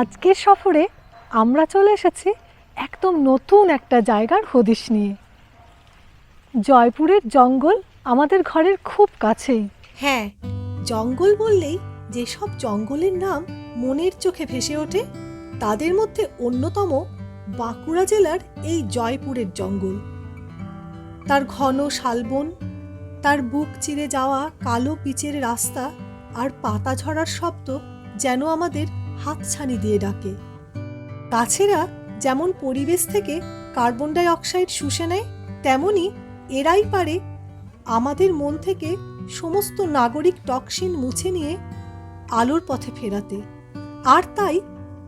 আজকের সফরে আমরা চলে এসেছি একদম নতুন একটা জায়গার হদিশ নিয়ে। জয়পুরের জঙ্গল আমাদের ঘরের খুব কাছেই। হ্যাঁ জঙ্গল বললেই যেসব জঙ্গলের নাম মনের চোখে ভেসে ওঠে, তাদের মধ্যে অন্যতম বাঁকুড়া জেলার এই জয়পুরের জঙ্গল। তার ঘন শালবন, তার বুক চিরে যাওয়া কালো পিচের রাস্তা আর পাতা ঝরার শব্দ যেন আমাদের হাতছানি দিয়ে ডাকে। গাছেরা যেমন পরিবেশ থেকে কার্বন ডাই অক্সাইড শুষে নেয়, তেমনি এরাই পারে আমাদের মন থেকে সমস্ত নাগরিক টক্সিন মুছে নিয়ে আলোর পথে ফেরাতে। আর তাই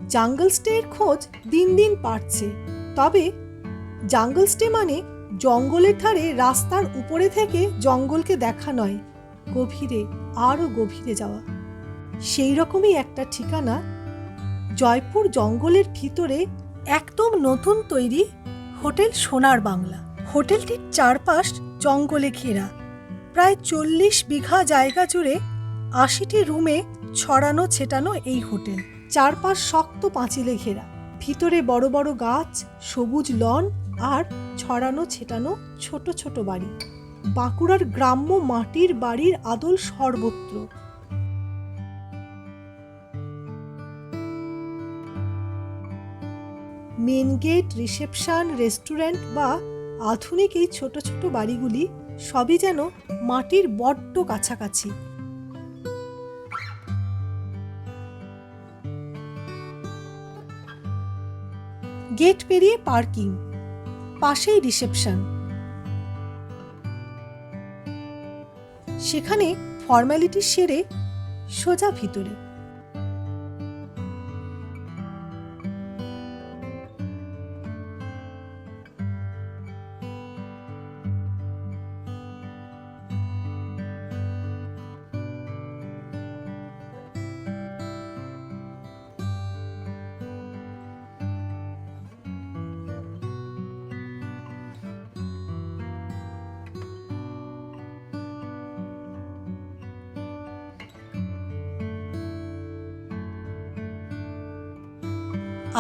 জাঙ্গল স্টের খোঁজ দিন দিন বাড়ছে। তবে জাঙ্গল স্টে মানে জঙ্গলের ধারে রাস্তার উপরে থেকে জঙ্গলকে দেখা নয়, গভীরে, আরও গভীরে যাওয়া। সেই রকমই একটা ঠিকানা জয়পুর জঙ্গলের ভিতরে একদম নতুন তৈরি হোটেল সোনার বাংলা। হোটেলটির চারপাশ জঙ্গলে ঘেরা। প্রায় চল্লিশ বিঘা জায়গা জুড়ে আশিটি রুমে ছড়ানো ছেটানো এই হোটেল। চারপাশ শক্ত পাঁচিলে ঘেরা। ভিতরে বড় বড় গাছ, সবুজ লন আর ছড়ানো ছেটানো ছোট ছোট বাড়ি। বাঁকুড়ার গ্রাম্য মাটির বাড়ির আদল সর্বত্র। মেন গেট রিসেপশন রেস্টুরেন্ট বা আধুনিক এই ছোট ছোট বাড়িগুলি সবই যেন মাটির বড্ড কাছাকাছি। গেট পেরিয়ে পার্কিং, পাশেই রিসেপশন। সেখানে ফর্মালিটি সেরে সোজা ভিতরে।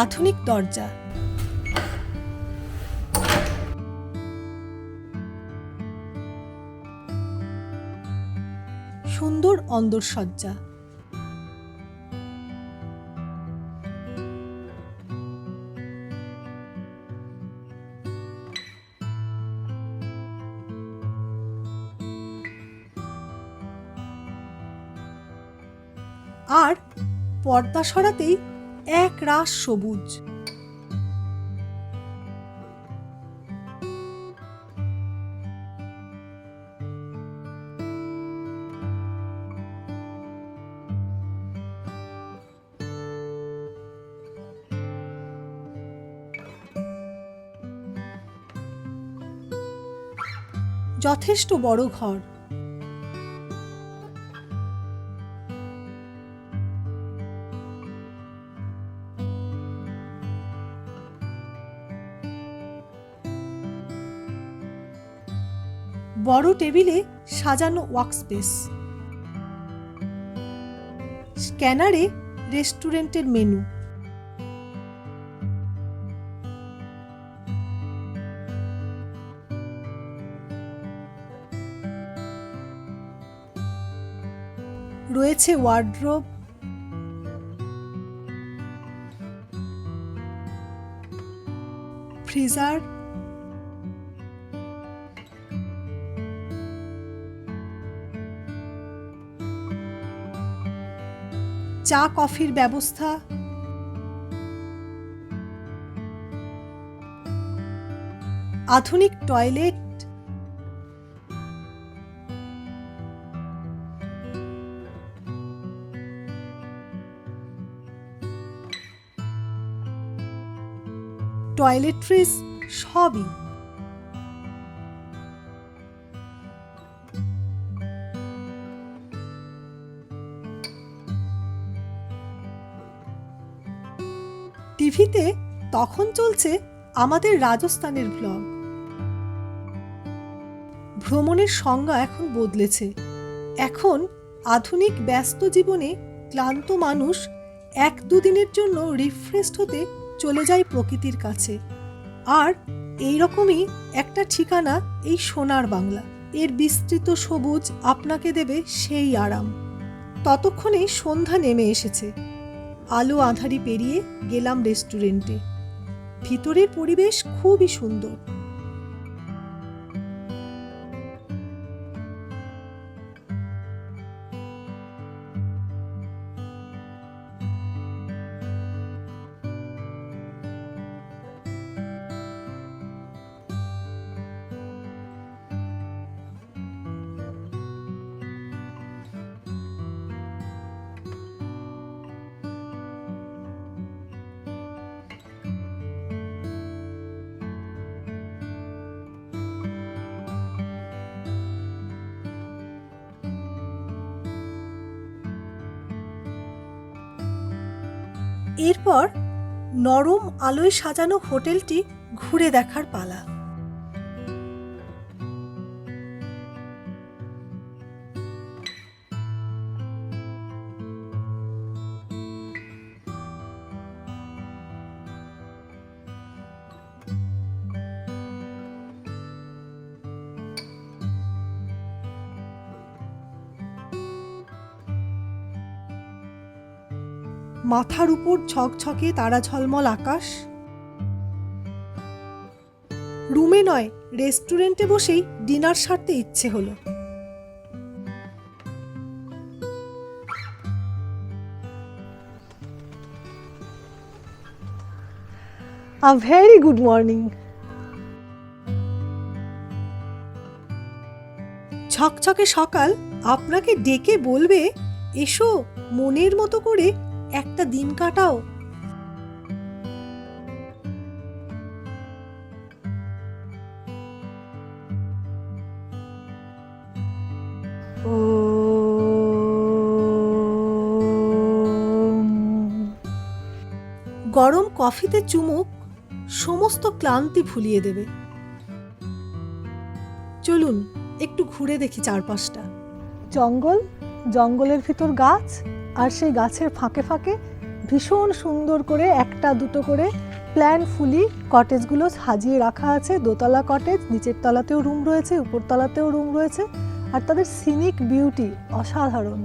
আধুনিক দরজা। সুন্দর অন্দরসজ্জা আর পর্দা সরাতেই এক রাস সবুজ। যথেষ্ট বড় ঘর। বড় টেবিলে সাজানো ওয়ার্কস্পেস স্ক্যানারে রেস্টুরেন্টের মেনু। রয়েছে ওয়ার্ড্রোব। ফ্রিজার। চা কফির ব্যবস্থা? আধুনিক টয়লেট? টয়লেট্রিস সবই টিভিতে তখন চলছে আমাদের রাজস্থানের ব্লগ ভ্রমণের সংজ্ঞা এখন বদলেছে। এখন আধুনিক ব্যস্ত জীবনে ক্লান্ত মানুষ এক দুদিনের জন্য রিফ্রেশড হতে চলে যায় প্রকৃতির কাছে। আর এই রকমই একটা ঠিকানা এই সোনার বাংলা। এর বিস্তৃত সবুজ আপনাকে দেবে সেই আরাম। ততক্ষণে সন্ধ্যা নেমে এসেছে। আলো আঁধারি পেরিয়ে গেলাম রেস্টুরেন্টে। ভিতরের পরিবেশ খুবই সুন্দর। এরপর নরম আলোয় সাজানো হোটেলটি ঘুরে দেখার পালা। মাথার উপর ঝকঝকে তারা ঝলমল আকাশ। রুমে নয় রেস্টুরেন্টে বসেই ডিনার সারতে ইচ্ছে হলো। আ ভেরি গুড মর্নিং ছকছকে সকাল আপনাকে ডেকে বলবে এসো মনের মতো করে একটা দিন কাটাও। গরম কফিতে চুমুক, সমস্ত ক্লান্তি ভুলিয়ে দেবে। চলুন, একটু ঘুরে দেখি চারপাশটা। জঙ্গল, জঙ্গলের ভিতর গাছ আর সেই গাছের ফাঁকে ফাঁকে ভীষণ সুন্দর করে একটা দুটো করে প্ল্যান ফুলি কটেজগুলো সাজিয়ে রাখা আছে। দোতলা কটেজ, নিচের তলাতেও রুম রয়েছে উপর তলাতেও রুম রয়েছে। আর তাদের সিনিক বিউটি অসাধারণ।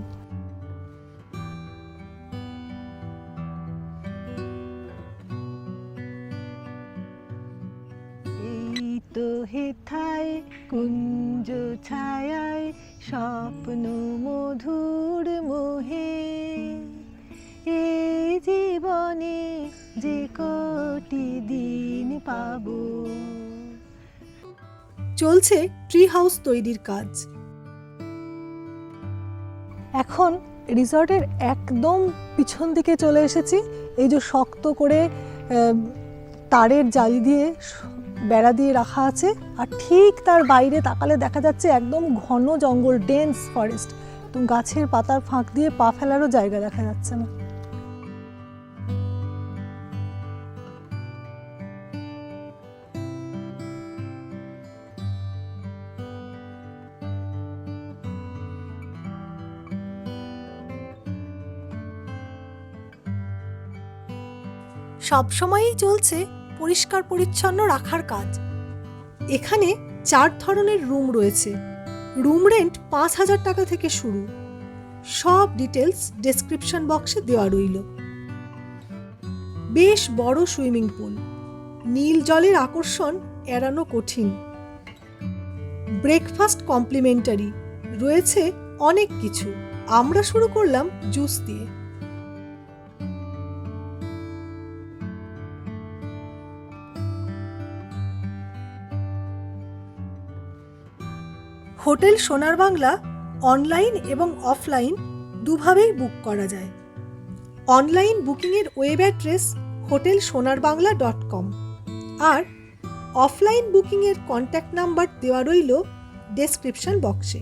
এই তো হেথায় কুঞ্জ ছায়ায় স্বপ্ন মধুর মোহে। এই জীবনে যে কোটি দিন পাবো। চলছে ট্রি হাউস তৈরির কাজ। এখন রিসর্টের একদম পিছন দিকে চলে এসেছি। এই যে শক্ত করে তারের জালি দিয়ে বেড়া দিয়ে রাখা আছে আর ঠিক তার বাইরে তাকালে দেখা যাচ্ছে একদম ঘন জঙ্গল ডেন্স ফরেস্ট তো গাছের পাতার ফাঁক দিয়ে পা ফেলারও জায়গা দেখা যাচ্ছে না। সবসময়ই চলছে পরিষ্কার পরিচ্ছন্ন রাখার কাজ। এখানে চার ধরনের রুম রয়েছে। রুম রেন্ট পাঁচ হাজার টাকা থেকে শুরু। সব ডিটেলস ডেসক্রিপশন বক্সে দেওয়া রইল। বেশ বড় সুইমিং পুল। নীল জলের আকর্ষণ এড়ানো কঠিন। Breakfast complimentary. রয়েছে অনেক কিছু। আমরা শুরু করলাম জুস দিয়ে। হোটেল সোনার বাংলা অনলাইন এবং অফলাইন দুভাবেই বুক করা যায়। অনলাইন বুকিংয়ের web address hotel Sonar Bangla dot com. আর অফলাইন বুকিংয়ের কন্ট্যাক্ট নাম্বার দেওয়া রইল ডেসক্রিপশন বক্সে।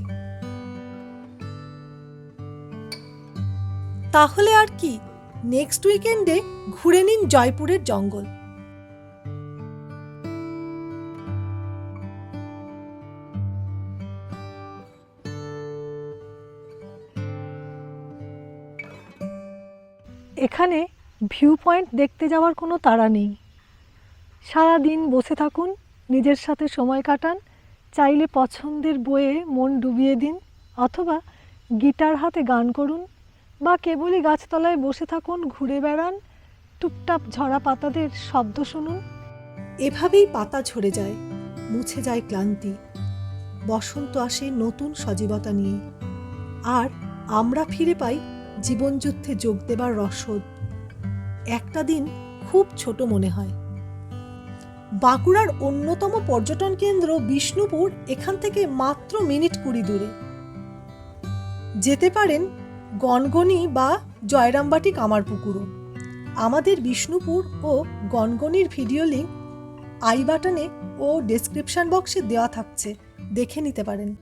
তাহলে আর কি, নেক্সট উইকেন্ডে ঘুরে নিন জয়পুরের জঙ্গল। এখানে ভিউ পয়েন্ট দেখতে যাওয়ার কোনো তাড়া নেই। সারা দিন বসে থাকুন, নিজের সাথে সময় কাটান, চাইলে পছন্দের বইয়ে মন ডুবিয়ে দিন, অথবা গিটার হাতে গান করুন, বা কেবলই গাছতলায় বসে থাকুন, ঘুরে বেড়ান, টুপটাপ ঝরা পাতাদের শব্দ শুনুন। এভাবেই পাতা ঝরে যায়, মুছে যায় ক্লান্তি। বসন্ত আসে নতুন সজীবতা নিয়ে। আর আমরা ফিরে পাই জীবনযুদ্ধে যোগ দেবার রসদ একটা দিন খুব ছোট মনে হয়। বাঁকুড়ার অন্যতম পর্যটন কেন্দ্র বিষ্ণুপুর এখান থেকে মাত্র মিনিট কুড়ি দূরে। যেতে পারেন গনগনি বা জয়রামবাটি কামারপুকুরও। আমাদের বিষ্ণুপুর ও গনগনির ভিডিও লিঙ্ক আই বাটনে ও ডেসক্রিপশন বক্সে দেওয়া থাকছে, দেখে নিতে পারেন।